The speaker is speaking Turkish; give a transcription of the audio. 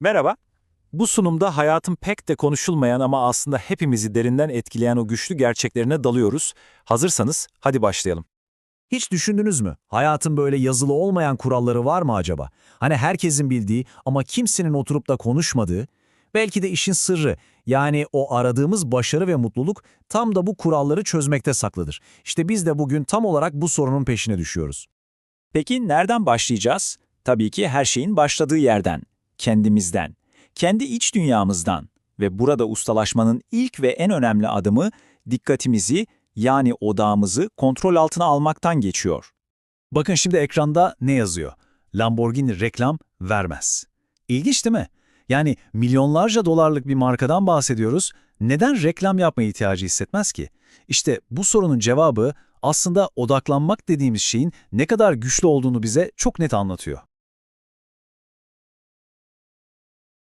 Merhaba. Bu sunumda hayatın pek de konuşulmayan ama aslında hepimizi derinden etkileyen o güçlü gerçeklerine dalıyoruz. Hazırsanız hadi başlayalım. Hiç düşündünüz mü? Hayatın böyle yazılı olmayan kuralları var mı acaba? Hani herkesin bildiği ama kimsenin oturup da konuşmadığı? Belki de işin sırrı, yani o aradığımız başarı ve mutluluk tam da bu kuralları çözmekte saklıdır. İşte biz de bugün tam olarak bu sorunun peşine düşüyoruz. Peki nereden başlayacağız? Tabii ki her şeyin başladığı yerden, kendimizden, kendi iç dünyamızdan ve burada ustalaşmanın ilk ve en önemli adımı dikkatimizi yani odağımızı kontrol altına almaktan geçiyor. Bakın şimdi ekranda ne yazıyor? Lamborghini reklam vermez. İlginç değil mi? Yani milyonlarca dolarlık bir markadan bahsediyoruz. Neden reklam yapma ihtiyacı hissetmez ki? İşte bu sorunun cevabı aslında odaklanmak dediğimiz şeyin ne kadar güçlü olduğunu bize çok net anlatıyor.